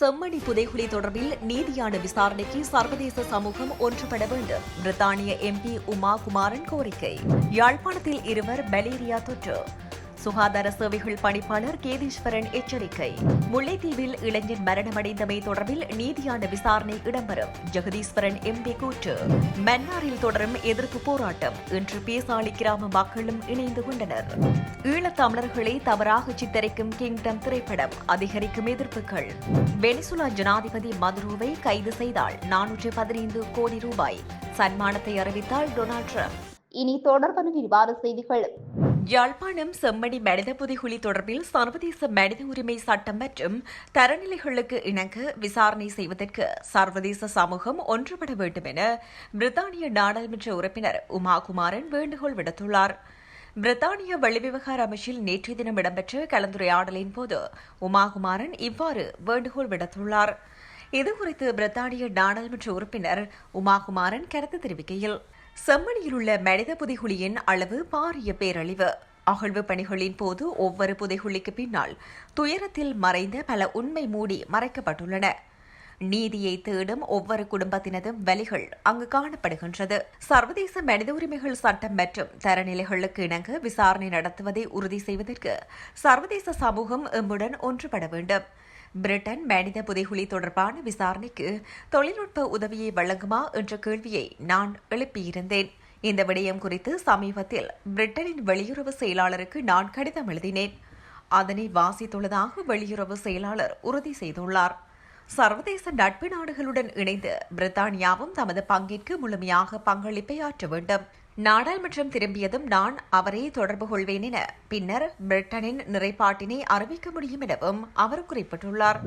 செம்மணி புதைகுழி தொடர்பில் நீதியான விசாரணைக்கு சர்வதேச சமூகம் ஒன்றுபட வேண்டும். பிரித்தானிய எம்பி உமா குமாரன் கோரிக்கை. யாழ்ப்பாணத்தில் இருவர் மலேரியா தொற்று. சுகாதார சேவைகள் பணிப்பாளர் கேதீஸ்வரன் எச்சரிக்கை. முல்லைத்தீவில் இளைஞன் மரணமடைந்தமை தொடர்பில் நீதியான விசாரணை இடம்பெறும். ஜெகதீஸ்வரன் எம்பி கூற்று. மன்னாரில் தொடரும் எதிர்ப்பு போராட்டம். இன்று பேசாளி கிராம மக்களும் இணைந்து கொண்டனர். ஈழத் தமிழர்களை தவறாக சித்தரிக்கும் கிங்டம் திரைப்படம். அதிகரிக்கும் எதிர்ப்புகள். வெனிசுலா ஜனாதிபதி மதுரோவை கைது செய்தால் நானூற்று பதினைந்து கோடி ரூபாய். சன்மானத்தை அறிவித்தால் டொனால்ட் ட்ரம்ப். இனி தொடர்பான விரிவான செய்திகள். யாழ்ப்பாணம் செம்மணி மனித புதைகுழி தொடர்பில் சர்வதேச மனித உரிமை சட்டம் மற்றும் தரநிலைகளுக்கு இணங்க விசாரணை செய்வதற்கு சர்வதேச சமூகம் ஒன்றுபட வேண்டும் என பிரித்தானிய நாடாளுமன்ற உறுப்பினர் உமா குமாரன் வேண்டுகோள் விடுத்துள்ளார். பிரித்தானிய வெளிவிவகார அமைச்சில் நேற்றைய தினம் இடம்பெற்ற கலந்துரையாடலின் போது உமாகுமாரன் இவ்வாறு வேண்டுகோள் விடுத்துள்ளார். இதுகுறித்து பிரித்தானிய நாடாளுமன்ற உறுப்பினர் உமாகுமாரன் கருத்து தெரிவிக்கையில் செம்மணியில் உள்ள மனித புதைகுழியின் அளவு பாரிய பேரழிவு. அகழ்வு பணிகளின் போது ஒவ்வொரு புதைகுழிக்கு பின்னால் துயரத்தில் மறைந்த பல உண்மை மூடி மறைக்கப்பட்டுள்ளன. நீதியை தேடும் ஒவ்வொரு குடும்பத்தினதும் வலிகள் அங்கு காணப்படுகின்றது. சர்வதேச மனித உரிமைகள் சட்டம் மற்றும் தரநிலைகளுக்கு இணங்க விசாரணை நடத்துவதை உறுதி செய்வதற்கு சர்வதேச சமூகம் எம்முடன் ஒன்றுபட வேண்டும். பிரிட்டன் மனித புதைகுழி தொடர்பான விசாரணைக்கு தொழில்நுட்ப உதவியை வழங்குமா என்ற கேள்வியை நான் எழுப்பியிருந்தேன். இந்த விடயம் குறித்து சமீபத்தில் பிரிட்டனின் வெளியுறவு செயலாளருக்கு நான் கடிதம் எழுதினேன். அதனை வாசித்துள்ளதாக வெளியுறவு செயலாளர் உறுதி செய்துள்ளார். சர்வதேச நட்பு நாடுகளுடன் இணைந்து பிரித்தானியாவும் தமது பங்கிற்கு முழுமையாக பங்களிப்பை ஆற்ற வேண்டும். நாடாளுமன்றம் திரும்பியதும் நான் அவரை தொடர்பு கொள்வேன் என பின்னர் பிரிட்டனின் நிறைப்பாட்டினை அறிவிக்க முடியும் எனவும் அவர் குறிப்பிட்டுள்ளார்.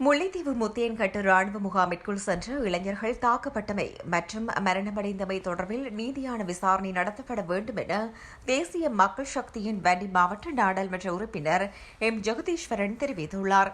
முல்லைத்தீவு முத்தியன்கட்டு ராணுவ முகாமிற்குள் சென்று இளைஞர்கள் தாக்கப்பட்டமை மற்றும் மரணமடைந்தமை தொடர்பில் நீதியான விசாரணை நடத்தப்பட வேண்டும் என தேசிய மக்கள் சக்தியின் வண்டி மாவட்ட நாடாளுமன்ற உறுப்பினர் எம். ஜெகதீஸ்வரன் தெரிவித்துள்ளார்.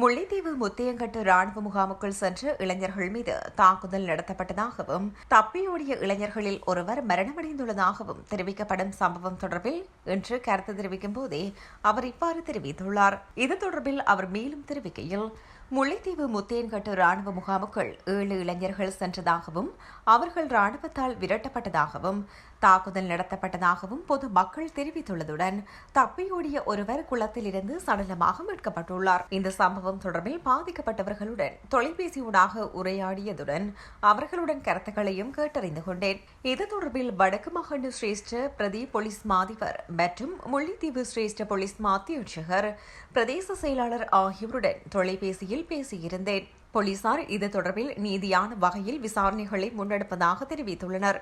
முல்லைத்தீவு முத்தியங்கட்டு ராணுவ முகாமுக்குள் சென்று இளைஞர்கள் மீது தாக்குதல் நடத்தப்பட்டதாகவும் தப்பியோடிய இளைஞர்களில் ஒருவர் மரணமடைந்துள்ளதாகவும் தெரிவிக்கப்படும் சம்பவம் தொடர்பில் இன்று கருத்து தெரிவிக்கும் போதே அவர் இவ்வாறு தெரிவித்துள்ளார். இது தொடர்பில் அவர் மேலும் தெரிவிக்கையில் முல்லைத்தீவு முத்தேன்கட்டு ராணுவ முகாமுக்குள் ஏழு இளைஞர்கள் சென்றதாகவும் அவர்கள் ராணுவத்தால் விரட்டப்பட்டதாகவும் தாக்குதல் நடத்தப்பட்டதாகவும் பொது மக்கள் தெரிவித்துள்ளதுடன் தப்பியோடிய ஒருவர் குளத்திலிருந்து சடலமாக மீட்கப்பட்டுள்ளார். இந்த சம்பவம் தொடர்பில் பாதிக்கப்பட்டவர்களுடன் தொலைபேசியூடாக உரையாடியதுடன் அவர்களுடன் கருத்துக்களையும் கேட்டறிந்து கொண்டேன். இது தொடர்பில் வடக்கு மாகாண சிரேஷ்ட பிரதி போலீஸ் மாதிவர் மற்றும் முல்லைத்தீவு சிரேஷ்ட போலீஸ் மாத்தியட்சகர் பிரதேச செயலாளர் ஆகியோருடன் தொலைபேசியில் பேசியிருந்தேன். போலீசார் இது தொடர்பில் நீதியான வகையில் விசாரணைகளை முன்னெடுப்பதாக தெரிவித்துள்ளனர்.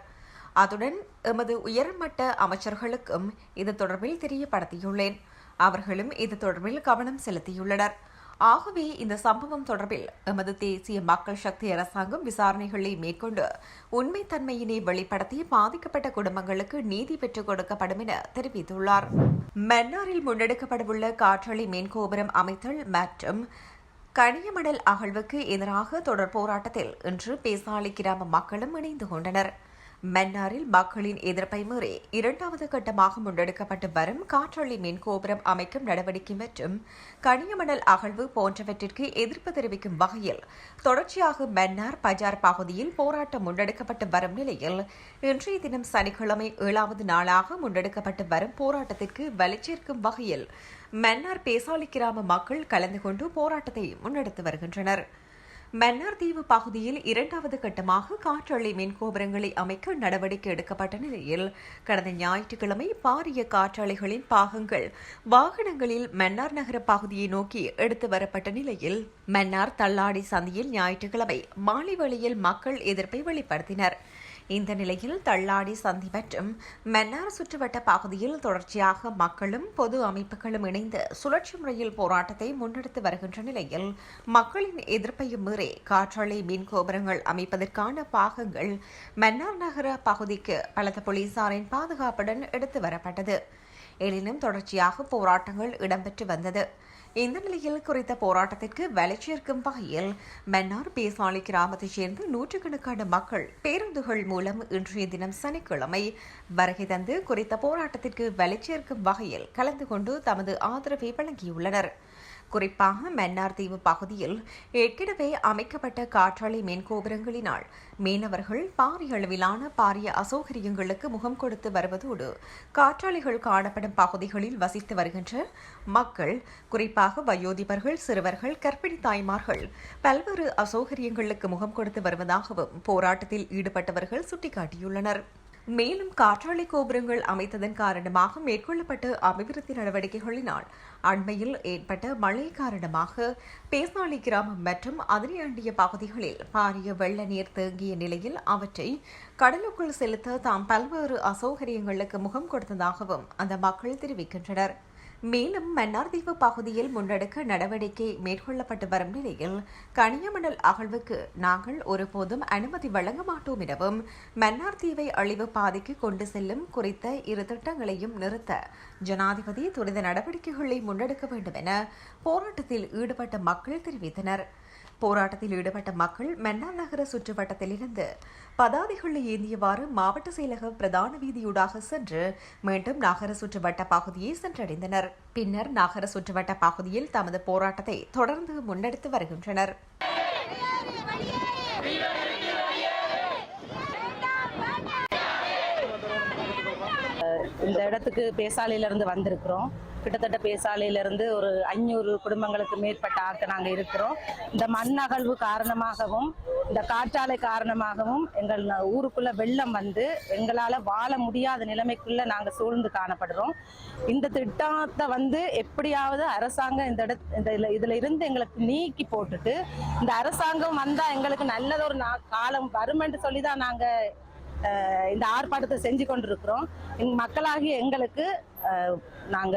அதுடன் எமது உயர்மட்ட அமைச்சர்களுக்கும் இது தொடர்பில் தெரியப்படுத்தியுள்ளேன். அவர்களும் இது தொடர்பில் கவனம் செலுத்தியுள்ளனர். ஆகவே இந்த சம்பவம் தொடர்பில் எமது தேசிய மக்கள் சக்தி அரசாங்கம் விசாரணைகளை மேற்கொண்டு உண்மைத்தன்மையினை வெளிப்படுத்தி பாதிக்கப்பட்ட குடும்பங்களுக்கு நீதி பெற்றுக் கொடுக்கப்படும் என தெரிவித்துள்ளார். மன்னாரில் முன்னெடுக்கப்படவுள்ள காற்றலை மேன்கோபுரம் அமைத்தல் மற்றும் கனியமடல் அகழ்வுக்கு எதிராக தொடர் போராட்டத்தில் இன்று பேசாலி கிராம மக்களும் இணைந்து கொண்டனர். மன்னாரில் மக்களின் எதிர்ப்பை மீறி இரண்டாவது கட்டமாக முன்னெடுக்கப்பட்டு வரும் காற்றள்ளி மின் கோபுரம் அமைக்கும் நடவடிக்கை மற்றும் கனியமணல் அகழ்வு போன்றவற்றிற்கு எதிர்ப்பு தெரிவிக்கும் வகையில் தொடர்ச்சியாக மன்னார் பஜார் பகுதியில் போராட்டம் முன்னெடுக்கப்பட்டு வரும் நிலையில் இன்றைய தினம் சனிக்கிழமை ஏழாவது நாளாக முன்னெடுக்கப்பட்டு வரும் போராட்டத்திற்கு வலிச்சேர்க்கும் வகையில் மன்னார் பேசாலி கிராம மக்கள் கலந்து கொண்டு போராட்டத்தை முன்னெடுத்து வருகின்றனர். மன்னார்தீவு பகுதியில் இரண்டாவது கட்டமாக காற்றாலை மின் கோபுரங்களை அமைக்க நடவடிக்கை எடுக்கப்பட்ட நிலையில் கடந்த ஞாயிற்றுக்கிழமை பாரிய காற்றாலைகளின் பாகங்கள் வாகனங்களில் மன்னார் நகர பகுதியை நோக்கி எடுத்து வரப்பட்ட நிலையில் மன்னார் தள்ளாடி சந்தியில் ஞாயிற்றுக்கிழமை மாலை வழியில் மக்கள் எதிர்ப்பை வெளிப்படுத்தினர். இந்த நிலையில் தள்ளாடி சந்தி மற்றும் மன்னார் சுற்றுவட்ட பகுதியில் தொடர்ச்சியாக மக்களும் பொது அமைப்புகளும் இணைந்து சுழற்சி முறையில் போராட்டத்தை முன்னெடுத்து வருகின்ற நிலையில் மக்களின் எதிர்ப்பையும் மீறி காற்றாலை மின் கோபுரங்கள் அமைப்பதற்கான பாகங்கள் மன்னார் நகர பகுதிக்கு பலத்த போலீசாரின் பாதுகாப்புடன் எடுத்து வரப்பட்டது. எனினும் தொடர்ச்சியாக போராட்டங்கள் இடம்பெற்று வந்தது. இந்த நிலையில் குறித்த போராட்டத்திற்கு வளர்ச்சியிருக்கும் வகையில் மன்னார் பேசாலி கிராமத்தைச் சேர்ந்த நூற்றுக்கணக்கான மக்கள் பேருந்துகள் மூலம் இன்றைய தினம் சனிக்கிழமை வருகை தந்து குறித்த போராட்டத்திற்கு வளர்ச்சியிருக்கும் வகையில் கலந்து கொண்டு தமது ஆதரவை வழங்கியுள்ளனர். குறிப்பாக மன்னார் தீவு பகுதியில் ஏற்கனவே அமைக்கப்பட்ட காற்றாலை மின்கோபுரங்களினால் மீனவர்கள் பாரிய அளவிலான பாரிய அசௌகரியங்களுக்கு முகம் கொடுத்து வருவதோடு காற்றாலைகள் காணப்படும் பகுதிகளில் வசித்து வருகின்ற மக்கள் குறிப்பாக வயோதிபர்கள் சிறுவர்கள் கர்ப்பிணி தாய்மார்கள் பல்வேறு அசௌகரியங்களுக்கு முகம் கொடுத்து வருவதாகவும் போராட்டத்தில் ஈடுபட்டவர்கள் சுட்டிக்காட்டியுள்ளனர். மேலும் காற்றாலை கோபுரங்கள் அமைத்ததன் காரணமாக மேற்கொள்ளப்பட்ட அபிவிருத்தி நடவடிக்கைகளினால் அண்மையில் ஏற்பட்ட மழை காரணமாக பேசாலி கிராமம் மற்றும் அதனை அண்டிய பகுதிகளில் பாரிய வெள்ள நீர் தேங்கிய நிலையில் அவற்றை கடலுக்குள் செலுத்த தாம் பல்வேறு அசௌகரியங்களுக்கு முகம் கொடுத்ததாகவும் அந்த மக்கள் தெரிவிக்கின்றனர். மேலும் மன்னார்தீவு பகுதியில் முன்னெடுக்க நடவடிக்கை மேற்கொள்ளப்பட்டு வரும் நிலையில் கனியமணல் அகழ்வுக்கு நாங்கள் ஒருபோதும் அனுமதி வழங்க மாட்டோம் எனவும் மன்னார்தீவை அழிவு பாதைக்கு கொண்டு செல்லும் குறித்த இரு திட்டங்களையும் நிறுத்த ஜனாதிபதி துரித நடவடிக்கைகளை முன்னெடுக்க வேண்டும் என போராட்டத்தில் ஈடுபட்ட மக்கள் தெரிவித்தனர். போராட்டத்தில் ஈடுபட்ட மக்கள் மென்னா நகர சுற்றுவட்டத்திலிருந்து பதாதைகளை ஏந்தியவாறு மாவட்ட செயலக பிரதான வீதியூடாக சென்று மீண்டும் நகர சுற்றுவட்ட பகுதியை சென்றடைந்தனர். பின்னர் நகர சுற்றுவட்ட பகுதியில் தமது போராட்டத்தை தொடர்ந்து முன்னெடுத்து வருகின்றனர். இந்த இடத்துக்கு பேசாலையில இருந்து வந்திருக்கிறோம். கிட்டத்தட்ட பேசாலையிலிருந்து ஒரு ஐநூறு குடும்பங்களுக்கு மேற்பட்ட ஆட்கள் நாங்கள் இருக்கிறோம். இந்த மண் அகழ்வு காரணமாகவும் இந்த காற்றாலை காரணமாகவும் எங்கள் ந- ஊருக்குள்ள வெள்ளம் வந்து எங்களால் வாழ முடியாத நிலைமைக்குள்ள நாங்கள் சூழ்ந்து காணப்படுறோம். இந்த திட்டத்தை வந்து எப்படியாவது அரசாங்கம் இந்த இட இந்த இதில் இருந்து எங்களுக்கு நீக்கி போட்டுட்டு இந்த அரசாங்கம் வந்தால் எங்களுக்கு நல்லதொரு நா- காலம் வருமென்று சொல்லி தான் நாங்கள் இந்த ஆர்ப்பாட்டத்தை செஞ்சு கொண்டிருக்கிறோம். எங்க மக்களாகிய எங்களுக்கு நாங்கள் நாங்க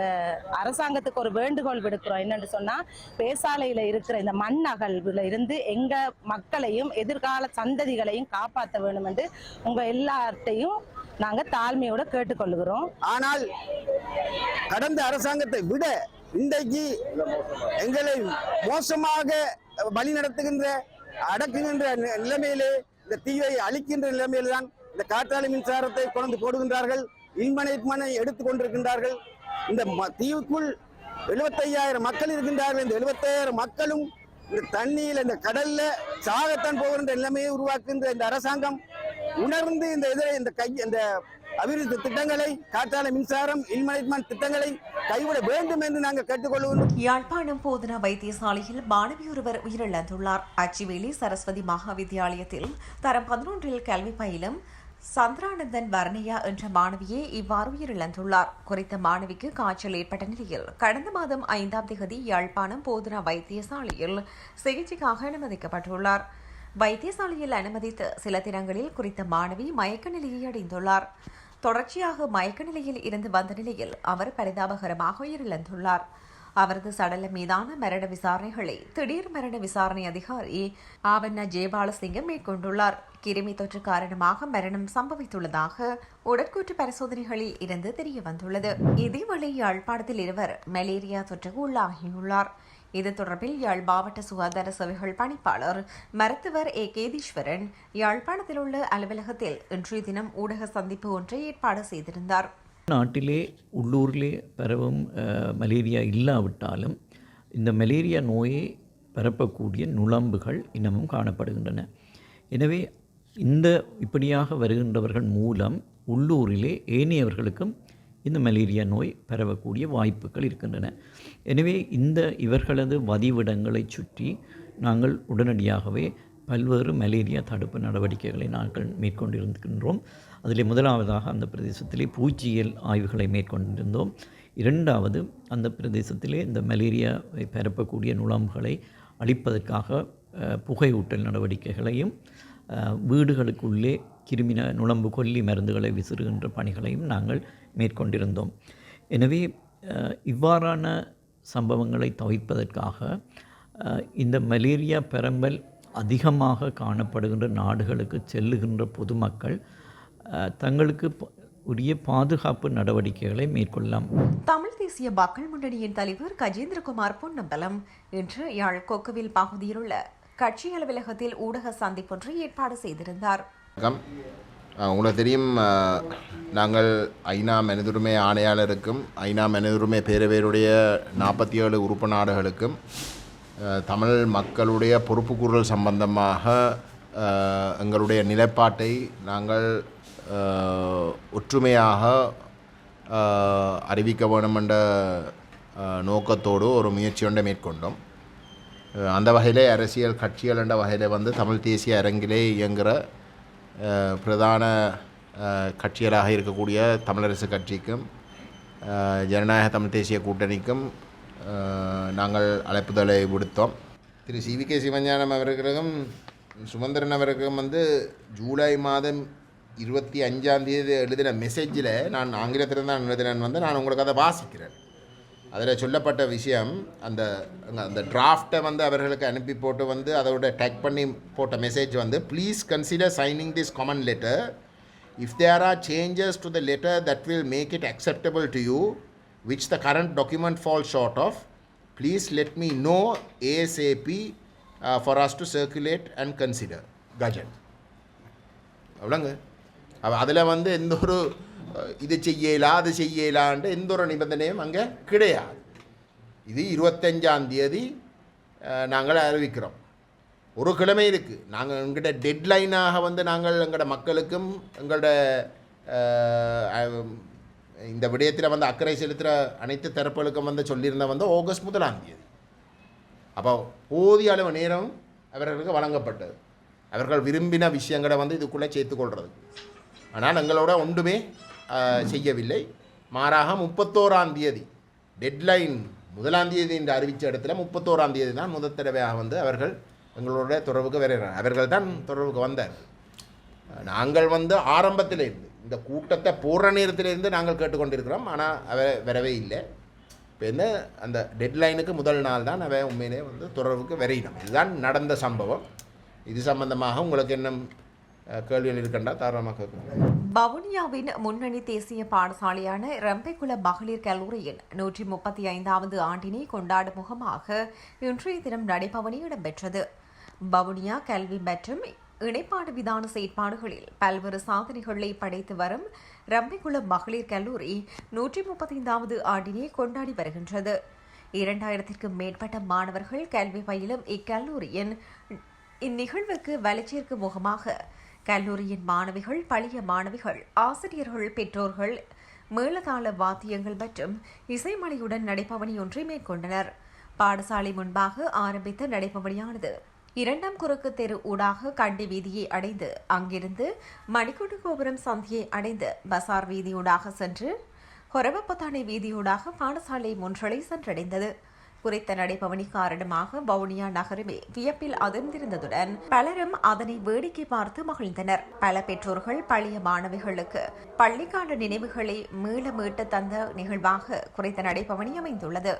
அரசாங்கத்துக்கு ஒரு வேண்டுகோள் விடுக்கிறோம். என்னன்னு சொன்னா பேசாலையில இருக்கிற இந்த மண் அகழ்வுல இருந்து எங்க மக்களையும் எதிர்கால சந்ததிகளையும் காப்பாற்ற வேணும் என்று உங்க எல்லார்ட்டையும் நாங்க தாழ்மையோட கேட்டுக்கொள்கிறோம். ஆனால் கடந்த அரசாங்கத்தை விட இன்றைக்கு எங்களை மோசமாக வழி நடத்துகின்ற அடக்குகின்ற நிலைமையிலே இந்த தீயை அழிக்கின்ற நிலைமையில்தான் இந்த காற்றாலை மின்சாரத்தை கொண்டு போடுகின்றார்கள். இன்மனை எடுத்துக் கொண்டிருக்கின்றார்கள். இந்த ம- தீவுக்குள் எழுபத்தையாயிரம் மக்கள் இருக்கின்றார்கள். இந்த எழுபத்தையாயிரம் மக்களும் இந்த தண்ணியில் இந்த கடல்ல சாகத்தான் போகின்ற நிலைமையை உருவாக்குகின்ற இந்த அரசாங்கம் உணர்ந்து இந்த இதை இந்த கை இந்த அபிவிருத்தி திட்டங்களை காற்றாலை மின்சாரம் இல்மனைட்மெண்ட் திட்டங்களை கைவிட வேண்டும் என்று நாங்கள் கேட்டுக்கொள்வோம் யாழ்ப்பாணம் போதனா வைத்தியசாலையில் மாணவி ஒருவர் உயிரிழந்துள்ளார். அச்சிவேலி சரஸ்வதி மகா வித்தியாலயத்தில் தரம் பதினொன்றில் கல்வி பயிலும் சந்திரானந்தன் வர்ணையா என்ற மாணவியே இவ்வாறு உயிரிழந்துள்ளார். குறித்த மாணவிக்கு காய்ச்சல் ஏற்பட்ட நிலையில் கடந்த மாதம் ஐந்தாம் தேதி யாழ்ப்பாணம் போதனா வைத்தியசாலையில் சிகிச்சைக்காக அனுமதிக்கப்பட்டுள்ளார். வைத்தியசாலையில் அனுமதித்த சில தினங்களில் குறித்த மாணவி மயக்க நிலையை அடைந்துள்ளார். தொடர்ச்சியாக மயக்க நிலையில் இருந்து வந்த நிலையில் அவர் பரிதாபகரமாக உயிரிழந்துள்ளார். அவரது சடலம் மீதான மரண விசாரணைகளை திடீர் மரண விசாரணை அதிகாரி ஆவண்ண ஜெயபாலசிங்கம் மேற்கொண்டுள்ளார். கிருமி தொற்று காரணமாக மரணம் சம்பவித்துள்ளதாக உடற்கூற்று பரிசோதனைகளில் இருந்து தெரிய வந்துள்ளது. இதேவேளை யாழ்ப்பாணத்தில் இருவர் மலேரியா தொற்றுக்கு உள்ளாகியுள்ளார். இது தொடர்பில் யாழ் மாவட்ட சுகாதார சேவைகள் பணிப்பாளர் மருத்துவர் ஏ. கேதீஸ்வரன் யாழ்ப்பாணத்தில் உள்ள அலுவலகத்தில் இன்றைய தினம் ஊடக சந்திப்பு ஒன்றை ஏற்பாடு செய்திருந்தார். நாட்டிலே உள்ளூரிலே பரவும் மலேரியா இல்லாவிட்டாலும் இந்த மலேரியா நோயை பரப்பக்கூடிய நுழம்புகள் இன்னமும் காணப்படுகின்றன. எனவே இந்த இப்படியாக வருகின்றவர்கள் மூலம் உள்ளூரிலே ஏனையவர்களுக்கும் இந்த மலேரியா நோய் பரவக்கூடிய வாய்ப்புகள் இருக்கின்றன. எனவே இந்த இவர்களது வதிவிடங்களை சுற்றி நாங்கள் உடனடியாகவே பல்வேறு மலேரியா தடுப்பு நடவடிக்கைகளை நாங்கள் மேற்கொண்டிருக்கின்றோம். அதில் முதலாவதாக அந்த பிரதேசத்திலே பூச்சியியல் ஆய்வுகளை மேற்கொண்டிருந்தோம். இரண்டாவது அந்த பிரதேசத்திலே இந்த மலேரியாவை பரப்பக்கூடிய நுழம்புகளை அழிப்பதற்காக புகையூட்டல் நடவடிக்கைகளையும் வீடுகளுக்குள்ளே கிருமின நுழம்பு கொல்லி மருந்துகளை விசிறுகின்ற பணிகளையும் நாங்கள் மேற்கொண்டிருந்தோம். எனவே இவ்வாறான சம்பவங்களை தவிர்ப்பதற்காக இந்த மலேரியா பெரம்பல் அதிகமாக காணப்படுகின்ற நாடுகளுக்கு செல்லுகின்ற பொதுமக்கள் தங்களுக்கு உரிய பாதுகாப்பு நடவடிக்கைகளை மேற்கொள்ளலாம். தமிழ் தேசிய மக்கள் முன்னணியின் தலைவர் கஜேந்திரகுமார் பொன்னம்பலம் இன்று யாழ் கொக்குவில் பகுதியில் உள்ள கட்சி அலுவலகத்தில் ஊடக சந்திப்பொன்றை ஏற்பாடு செய்திருந்தார். உங்களுக்கு தெரியும் நாங்கள் ஐநா மனிதுரிமை ஆணையாளருக்கும் ஐநா மனிதுரிமை பேரவையுடைய நாற்பத்தி ஏழு உறுப்பு நாடுகளுக்கும் தமிழ் மக்களுடைய பொறுப்புக்கூறல் சம்பந்தமாக எங்களுடைய நிலைப்பாட்டை நாங்கள் ஒற்றுமையாக அறிவிக்க வேணும் என்ற நோக்கத்தோடு ஒரு முயற்சியொன்றை மேற்கொண்டோம். அந்த வகையிலே அரசியல் கட்சிகள் என்ற வகையில் வந்து தமிழ் தேசிய அரங்கிலே இயங்குகிற பிரதான கட்சிகளாக இருக்கக்கூடிய தமிழரசு கட்சிக்கும் ஜனநாயக தமிழ் தேசிய கூட்டணிக்கும் நாங்கள் அழைப்புதலை விடுத்தோம். திரு சி வி கே சிவஞானம் அவர்களுக்கும் சுமந்திரன் அவர்களுக்கும் வந்து ஜூலை மாதம் இருபத்தி அஞ்சாம் தேதி எழுதின மெசேஜில் நான் ஆங்கிலத்தில் தான் எழுதினேன் வந்து நான் உங்களுக்கு அதை வாசிக்கிறேன். அதில் சொல்லப்பட்ட விஷயம் அந்த அந்த டிராஃப்டை வந்து அவர்களுக்கு அனுப்பி போட்டு வந்து அதோட டேக் பண்ணி போட்ட மெசேஜ் வந்து please consider signing this common letter if there are changes to the letter that will make it acceptable to you which the current document fall short of please let me know ASAP for us to circulate and consider Gajan அவ்வளோங்க அதில் வந்து எந்த ஒரு இது செய்யலா அது செய்யலான்ட்டு எந்த ஒரு நிபந்தனையும் அங்கே கிடையாது. இது இருபத்தஞ்சாம் தேதி நாங்கள் அறிவிக்கிறோம். ஒரு கிழமை இருக்குது நாங்கள் எங்கள்கிட்ட டெட்லைனாக வந்து நாங்கள் எங்களோட மக்களுக்கும் எங்களோட இந்த விடயத்தில் வந்து அக்கறை செலுத்துகிற அனைத்து தரப்புகளுக்கும் வந்து சொல்லியிருந்த வந்து ஆகஸ்ட் முதலாம் தேதி. அப்போ போதிய அளவு நேரம் அவர்களுக்கு வழங்கப்பட்டது. அவர்கள் விரும்பின விஷயங்களை வந்து இதுக்குள்ளே சேர்த்துக்கொள்கிறது ஆனால் எங்களோட ஒன்றுமே செய்யவில்லை. மாறாக முப்பத்தோராம் தேதி டெட்லைன் முதலாம் தேதி என்று அறிவித்த இடத்துல முப்பத்தோராம் தேதி தான் முதல் தடவையாக வந்து அவர்கள் எங்களோட தொடர்புக்கு வருகிறார். அவர்கள் தான் தொடர்புக்கு வந்தார். நாங்கள் வந்து ஆரம்பத்தில் இருந்து இந்த கூட்டத்தை போடுற நேரத்திலிருந்து நாங்கள் கேட்டுக்கொண்டிருக்கிறோம். ஆனால் அவ வரவே இல்லை. இப்போ என்ன அந்த டெட்லைனுக்கு முதல் நாள் தான் அவன் உண்மையிலே வந்து தொடர்புக்கு வரையினோம் இதுதான் நடந்த சம்பவம். இது சம்பந்தமாக உங்களுக்கு என்ன கேள்விகள் இருக்கின்றா தாராளமாக கேட்கலாம். வவுனியாவின் முன்னணி தேசிய பாடசாலையான ரம்பைக்குள மகளிர் கல்லூரியின் நூற்றி முப்பத்தி ஐந்தாவது ஆண்டினை கொண்டாடும் முகமாக இன்றைய தினம் நடைபவனி இடம்பெற்றது. வவுனியா கல்வி மற்றும் இணைப்பாடு விதான செயற்பாடுகளில் பல்வேறு சாதனைகளை படைத்து வரும் ரம்பிக்குளம் மகளிர் கல்லூரி நூற்றி முப்பத்தைந்தாவது ஆண்டினை கொண்டாடி வருகின்றது. இரண்டாயிரத்திற்கும் மேற்பட்ட மாணவர்கள் கல்வி பயிலும் இக்கல்லூரியின் இந்நிகழ்வுக்கு வளர்ச்சிக்கு முகமாக கல்லூரியின் மாணவிகள் பழைய மாணவிகள் ஆசிரியர்கள் பெற்றோர்கள் மேளதாள வாத்தியங்கள் மற்றும் இசைமலையுடன் நடைபவனி ஒன்றை மேற்கொண்டனர். பாடசாலை முன்பாக ஆரம்பித்த நடைபவனியானது இரண்டாம் குறுக்கு தெரு ஊடாக கண்டி வீதியை அடைந்து அங்கிருந்து மணிக்கூட்டு கோபுரம் சந்தியை அடைந்து பசார் வீதியூடாக சென்று ஹொரவப்பத்தானை வீதியூடாக பாடசாலை முன்றலை சென்றடைந்தது. குறித்த நடைபவனி காரணமாக வவுனியா நகரமே வியப்பில் அதிர்ந்திருந்ததுடன் பலரும் அதனை வேடிக்கை பார்த்து மகிழ்ந்தனர். பல பெற்றோர்கள் பழைய மாணவிகளுக்கு பள்ளிக்கால நினைவுகளை மீள மீட்டு தந்த நிகழ்வாக குறித்த நடைபவனி அமைந்துள்ளது.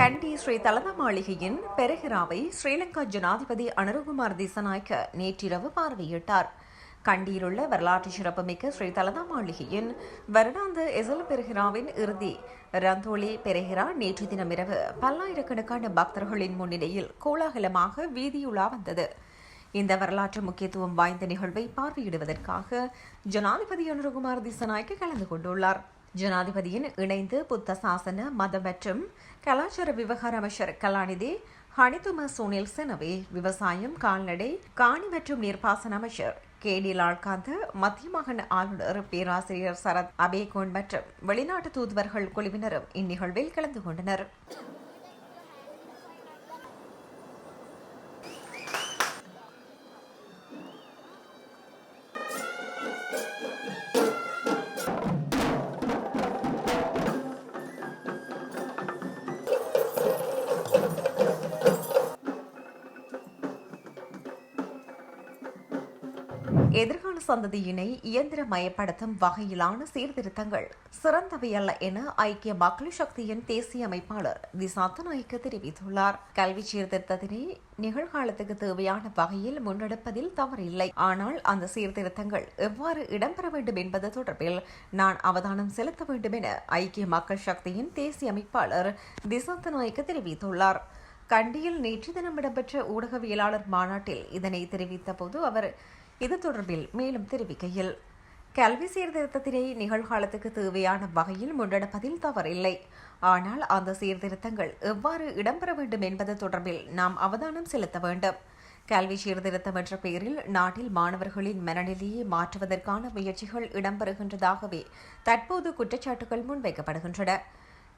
கண்டி ஸ்ரீ தலதா மாளிகையின் பெருகிராவை ஸ்ரீலங்கா ஜனாதிபதி அனுரகுமார் திசநாயக்க நேற்றிரவு பார்வையிட்டார். கண்டியிலுள்ள வரலாற்று சிறப்புமிக்க ஸ்ரீ தலதா மாளிகையின் வருடாந்த எசல் பெருகிராவின் இறுதி ரந்தோலி பெருகிரா நேற்று தினமிரவு பல்லாயிரக்கணக்கான பக்தர்களின் முன்னிலையில் கோலாகலமாக வீதியுலா வந்தது. இந்த வரலாற்று முக்கியத்துவம் வாய்ந்த நிகழ்வை பார்வையிடுவதற்காக ஜனாதிபதி அனுரகுமார் திசநாயக்க கலந்து கொண்டுள்ளார். ஜனாதிபதியின் இணைந்து புத்த சாசன மத மற்றும் கலாச்சார விவகார அமைச்சர் கலாநிதி ஹனிதும சுனில் செனவே விவசாயம் கால்நடை காணி மற்றும் நீர்ப்பாசன அமைச்சர் கே டி லால்காந்த் மத்திய மாகாண ஆளுநர் பேராசிரியர் சரத் அபேகோன் மற்றும் வெளிநாட்டு தூதுவர்கள் குழுவினரும் இந்நிகழ்வில் கலந்து கொண்டனர். சந்ததியினை இயந்திரமயப்படுத்தும் வகையிலான சீர்திருத்தங்கள் சிறந்தவை அல்ல என ஐக்கிய மக்கள் சக்தியின் தேசிய அமைப்பாளர் திசாத்தநாயக்க தெரிவித்துள்ளார். கல்வி சீர்திருத்தத்தினை நிகழ்காலத்துக்கு தேவையான வகையில் முன்னெடுப்பதில் தவறில்லை. ஆனால் அந்த சீர்திருத்தங்கள் எவ்வாறு இடம்பெற வேண்டும் என்பது தொடர்பில் நான் அவதானம் செலுத்த வேண்டும் என ஐக்கிய மக்கள் சக்தியின் தேசிய அமைப்பாளர் திசாத்தநாயக்க தெரிவித்துள்ளார். கண்டியில் நேற்று தினம் இடம்பெற்ற ஊடகவியலாளர் மாநாட்டில் இதனை தெரிவித்த போது அவர் இது தொடர்பில் மேலும் தெரிவிக்கையில். கல்வி சீர்திருத்தத்தினை நிகழ்காலத்துக்கு தேவையான வகையில் முன்னெடுப்பதில் தவறில்லை. ஆனால் அந்த சீர்திருத்தங்கள் எவ்வாறு இடம்பெற வேண்டும் என்பது தொடர்பில் நாம் அவதானம் செலுத்த வேண்டும். கல்வி சீர்திருத்தம் என்ற பெயரில் நாட்டில் மாணவர்களின் மனநிலையை மாற்றுவதற்கான முயற்சிகள் இடம்பெறுகின்றதாகவே தற்போது குற்றச்சாட்டுகள் முன்வைக்கப்படுகின்றன.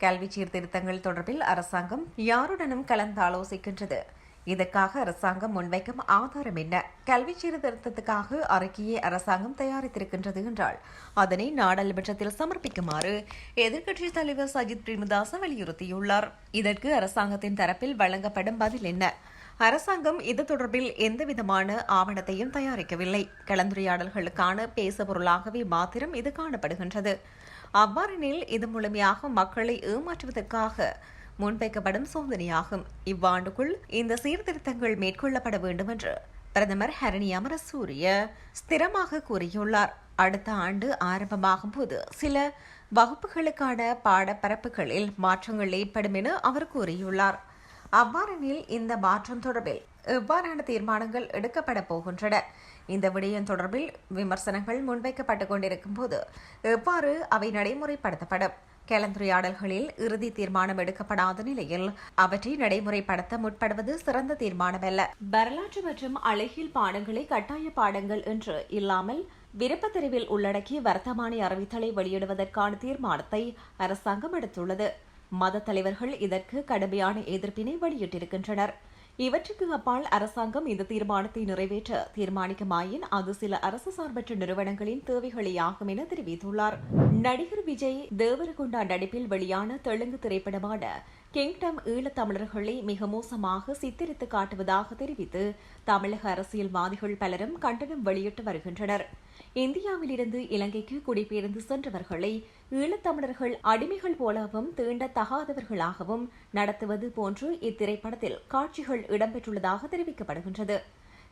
கல்வி சீர்திருத்தங்கள் தொடர்பில் அரசாங்கம் யாருடனும் கலந்தாலோசிக்கின்றது. இதற்காக அரசாங்கம் முன்வைக்கும் ஆதாரம் என்ன? கல்வி சீர்திருத்தத்துக்காக அறிக்கையை அரசாங்கம் தயாரித்திருக்கின்றது என்றால் அதனை நாடாளுமன்றத்தில் சமர்ப்பிக்குமாறு எதிர்க்கட்சி தலைவர் சஜித் பிரேமதாச வலியுறுத்தியுள்ளார். இதற்கு அரசாங்கத்தின் தரப்பில் வழங்கப்படும் பதில் என்ன? அரசாங்கம் இது தொடர்பில் எந்தவிதமான ஆவணத்தையும் தயாரிக்கவில்லை. கலந்துரையாடல்களுக்கான பேசுபொருளாகவே மாத்திரம் இது காணப்படுகின்றது. அவ்வாறெனில் இது முழுமையாக மக்களை ஏமாற்றுவதற்காக முன்வைக்கப்படும் சோதனையாகும். இவ்வாண்டுக்குள் இந்த சீர்திருத்தங்கள் மேற்கொள்ளப்பட வேண்டும் என்று பிரதமர் ஹரணி அமரசூரிய ஸ்திரமாக கூறியுள்ளார். அடுத்த ஆண்டு ஆரம்பமாகும் போது சில வகுப்புகளுக்கான பாடப்பரப்புகளில் மாற்றங்கள் ஏற்படும் என அவர் கூறியுள்ளார். அவ்வாறெனில் இந்த மாற்றம் தொடர்பில் எவ்வாறான தீர்மானங்கள் எடுக்கப்பட போகின்றன? இந்த விடயம் தொடர்பில் விமர்சனங்கள் முன்வைக்கப்பட்டு கொண்டிருக்கும் போது எவ்வாறு அவை நடைமுறைப்படுத்தப்படும்? கலந்துரையாடல்களில் இறுதி தீர்மானம் எடுக்கப்படாத நிலையில் அவற்றை நடைமுறைப்படுத்த முற்படுவது சிறந்த தீர்மானமல்ல. வரலாற்று மற்றும் அழகியல் பாடங்களை கட்டாய பாடங்கள் என்று இல்லாமல் விருப்பத் தெரிவில் உள்ளடக்கிய வர்த்தமானி அறிவித்தலை வெளியிடுவதற்கான தீர்மானத்தை அரசாங்கம் எடுத்துள்ளது. மத தலைவர்கள் இதற்கு கடுமையான எதிர்ப்பினை வெளியிட்டிருக்கின்றனர். இவற்றுக்கு அப்பால் அரசாங்கம் இந்த தீர்மானத்தை நிறைவேற்ற தீர்மானிக்குமாயின் அது சில அரசு சார்பற்ற நிறுவனங்களின் தேவைகளே ஆகும் என தெரிவித்துள்ளார். நடிகர் விஜய் தேவரகுண்டா நடிப்பில் வெளியான தெலுங்கு திரைப்படமான கிங்டம் ஈழத்தமிழர்களை மிக மோசமாக சித்தரித்து காட்டுவதாக தெரிவித்து தமிழக அரசியல்வாதிகள் பலரும் கண்டனம் வெளியிட்டு வருகின்றனர். இந்தியாவிலிருந்து இலங்கைக்கு குடிபெயர்ந்து சென்றவர்களை ஈழத்தமிழர்கள் அடிமைகள் போலவும் தீண்டத்தகாதவர்களாகவும் நடத்துவது போன்று இத்திரைப்படத்தில் காட்சிகள் இடம்பெற்றுள்ளதாக தெரிவிக்கப்படுகின்றது.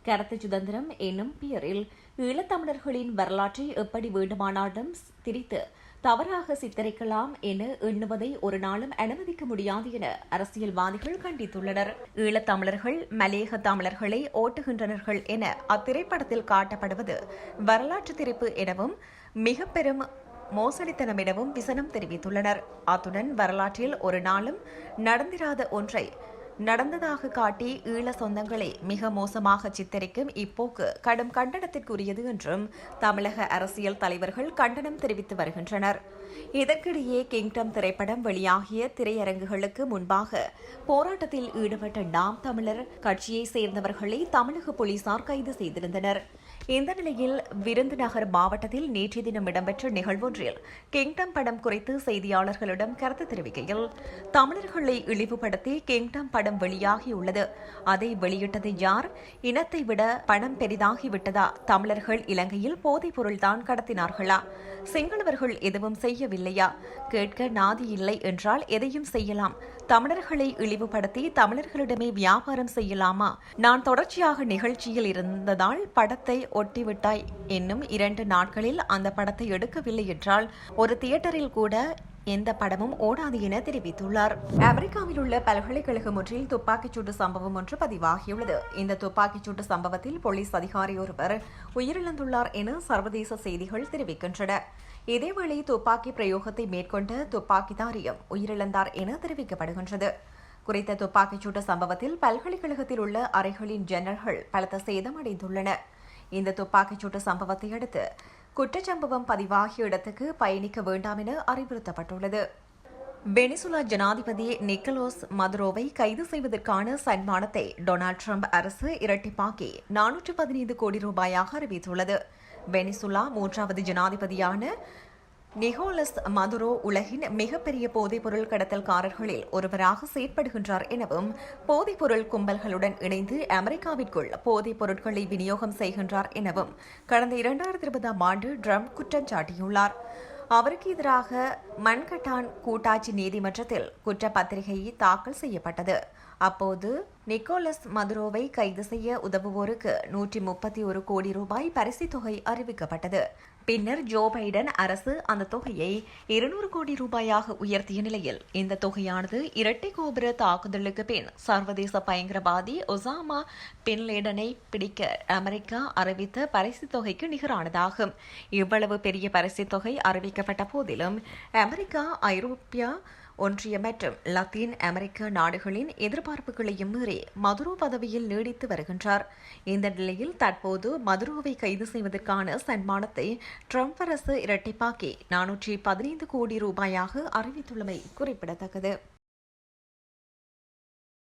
கருத்து சுதந்திரம் என்னும் பெயரில் ஈழத்தமிழர்களின் வரலாற்றை எப்படி வேண்டுமானாலும் திரித்து தவறாக சித்தரிக்கலாம் என எண்ணுவதை ஒரு நாளும் அனுமதிக்க முடியாது என அரசியல்வாதிகள் கண்டித்துள்ளனர். ஈழத்தமிழர்கள் மலேக தமிழர்களை ஓட்டுகின்றனர்கள் என அத்திரைப்படத்தில் காட்டப்படுவது வரலாற்று திரிப்பு எனவும் மிக பெரும் மோசடித்தனம் எனவும் விசனம் தெரிவித்துள்ளனர். அத்துடன் வரலாற்றில் ஒரு நாளும் நடந்திராத ஒன்றை நடந்ததாக காட்டி ஈழ சொந்தங்களை மிக மோசமாக சித்தரிக்கும் இப்போக்கு கடும் கண்டனத்திற்குரியது என்றும் தமிழக அரசியல் தலைவர்கள் கண்டனம் தெரிவித்து வருகின்றனர். இதற்கிடையே கிங்டம் திரைப்படம் வெளியாகிய திரையரங்குகளுக்கு முன்பாக போராட்டத்தில் ஈடுபட்ட நாம் தமிழர் கட்சியை சேர்ந்தவர்களை தமிழக போலீசார் கைது செய்திருந்தனர். இந்த நிலையில் விருந்துநகர் மாவட்டத்தில் நேற்றைய தினம் இடம்பெற்ற நிகழ்வொன்றில் கிங்டம் படம் குறித்து செய்தியாளர்களிடம் கருத்து தெரிவிக்கையில் தமிழர்களை இழிவுபடுத்தி கிங்டம் படம் வெளியாகியுள்ளது. அதை வெளியிட்டது யார்? இனத்தை விட பணம் பெரிதாகிவிட்டதா? தமிழர்கள் இலங்கையில் போதைப் பொருள்தான் கடத்தினார்களா? சிங்களவர்கள் எதுவும் செய்யவில்லையா? கேட்க நாதி இல்லை என்றால் எதையும் செய்யலாம். தமிழர்களை இழிவுபடுத்தி தமிழர்களிடமே வியாபாரம் செய்யலாமா? நான் தொடர்ச்சியாக நிகழ்ச்சியில் இருந்ததால் படத்தை ஒட்டிவிட்டாய் என்னும் இரண்டு நாட்களில் அந்த படத்தை எடுக்கவில்லை என்றால் ஒரு தியேட்டரில் கூட எந்த படமும் ஓடாது என தெரிவித்துள்ளார். அமெரிக்காவில் உள்ள பல்கலைக்கழகம் ஒன்றில் துப்பாக்கிச்சூட்டு சம்பவம் ஒன்று பதிவாகியுள்ளது. இந்த துப்பாக்கிச்சூட்டு சம்பவத்தில் போலீஸ் அதிகாரி ஒருவர் உயிரிழந்துள்ளார் என சர்வதேச செய்திகள் தெரிவிக்கின்றன. இதேவேளை துப்பாக்கி பிரயோகத்தை மேற்கொண்ட துப்பாக்கிதாரியும் உயிரிழந்தார் என தெரிவிக்கப்படுகின்றது. குறித்த துப்பாக்கிச்சூட்டு சம்பவத்தில் பல்கலைக்கழகத்தில் உள்ள அறைகளின் ஜன்னல்கள் பலத்த சேதமடைந்துள்ளன. இந்த துப்பாக்கிச்சூட்டு சம்பவத்தை அடுத்து குற்றச்சம்பவம் பதிவாகிய இடத்துக்கு பயணிக்க வேண்டாம் என அறிவுறுத்தப்பட்டுள்ளது. வெனிசுலா ஜனாதிபதி நிக்கலோஸ் மதுரோவை கைது செய்வதற்கான சன்மானத்தை டொனால்ட் ட்ரம்ப் அரசு இரட்டிப்பாக்கி நானூற்று பதினைந்து கோடி ரூபாயாக அறிவித்துள்ளது. வெனிசுலா மூன்றாவது ஜனாதிபதியான நிகோலஸ் மதுரோ உலகின் மிகப்பெரிய போதைப்பொருள் கடத்தல்காரர்களில் ஒருவராக செயற்படுகின்றார் எனவும் போதைப்பொருள் கும்பல்களுடன் இணைந்து அமெரிக்காவிற்குள் போதைப் பொருட்களை விநியோகம் செய்கின்றார் எனவும் கடந்த இரண்டாயிரத்தி இருபதாம் ஆண்டு ட்ரம்ப் குற்றம் சாட்டியுள்ளார். அவருக்கு எதிராக மன்கட்டான் கூட்டாட்சி நீதிமன்றத்தில் குற்றப்பத்திரிகை தாக்கல் செய்யப்பட்டது. அப்போது நிக்கோலஸ் மதுரோவை கைது செய்ய உதவுவோருக்கு நூற்றி முப்பத்தி ஒரு கோடி ரூபாய் பரிசு தொகை அறிவிக்கப்பட்டது. பின்னர் ஜோ பைடன் அரசு அந்த தொகையை இருநூறு கோடி ரூபாயாக உயர்த்திய நிலையில் இந்த தொகையானது இரட்டை கோபுர தாக்குதலுக்கு பின் சர்வதேச பயங்கரவாதி ஒசாமா பின்லேடனை பிடிக்க அமெரிக்கா அறிவித்த பரிசு தொகைக்கு நிகரானதாகும் இவ்வளவு பெரிய பரிசுத் தொகை அறிவிக்கப்பட்ட போதிலும் அமெரிக்கா ஐரோப்பியா ஒன்றிய மற்றும் லத்தீன் அமெரிக்க நாடுகளின் எதிர்பார்ப்புகளையும் மீறி மதுரோ பதவியில் நீடித்து வருகின்றார். இந்த நிலையில் தற்போது மதுரோவை கைது செய்வதற்கான சன்மானத்தை ட்ரம்ப் அரசு இரட்டிப்பாக்கி நானூற்றி பதினைந்து கோடி ரூபாயாக அறிவித்துள்ளமை குறிப்பிடத்தக்கது.